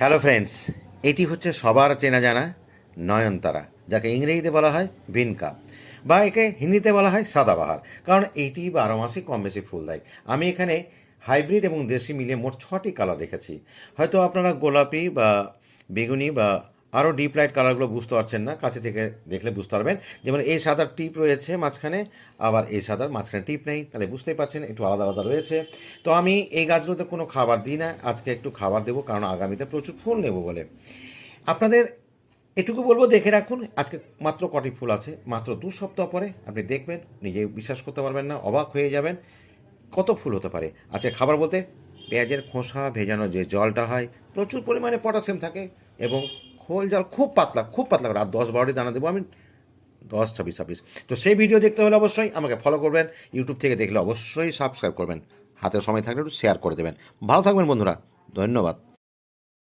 Hello friends এটি হচ্ছে সবার চেনা জানা নয়নতারা, যাকে ইংরেজিতে বলা হয় ভিনকা বা একে হিন্দিতে বলা হয় সাদাবাহার। কারণ এটি বারো মাসে কম বেশি ফুল দেয়। আমি এখানে হাইব্রিড এবং দেশি মিলিয়ে মোট ছটি কালার দেখেছি। হয়তো আপনারা গোলাপি বা বেগুনি বা আরও ডিপ লাইট কালারগুলো বুঝতে পারছেন না, কাছে থেকে দেখলে বুঝতে পারবেন। যেমন এই সাদার টিপ রয়েছে মাঝখানে, আবার এই সাদার মাঝখানে টিপ নেই, তাহলে বুঝতেই পারছেন, একটু আলাদা আলাদা রয়েছে। তো আমি এই গাছগুলোতে কোনো খাবার দিই না, আজকে একটু খাবার দেবো, কারণ আগামীতে প্রচুর ফুল নেব বলে। আপনাদের এটুকু বলব, দেখে রাখুন, আজকে মাত্র কটি ফুল আছে, মাত্র দু সপ্তাহ পরে আপনি দেখবেন, নিজে বিশ্বাস করতে পারবেন না, অবাক হয়ে যাবেন, কত ফুল হতে পারে। আজকে খাবার বলতে পেঁয়াজের খোসা, ভেজানো যে জলটা হয়, প্রচুর পরিমাণে পটাশিয়াম থাকে, এবং খোল জল খুব পাতলা খুব পাতলা রাত দশ বারোটি দানা দেবো আমি। দশ, ছাব্বিশ ছাব্বিশ। তো সেই ভিডিও দেখতে হলে অবশ্যই আমাকে ফলো করবেন। ইউটিউব থেকে দেখলে অবশ্যই সাবস্ক্রাইব করবেন। হাতে সময় থাকলে একটু শেয়ার করে দেবেন। ভালো থাকবেন বন্ধুরা। ধন্যবাদ।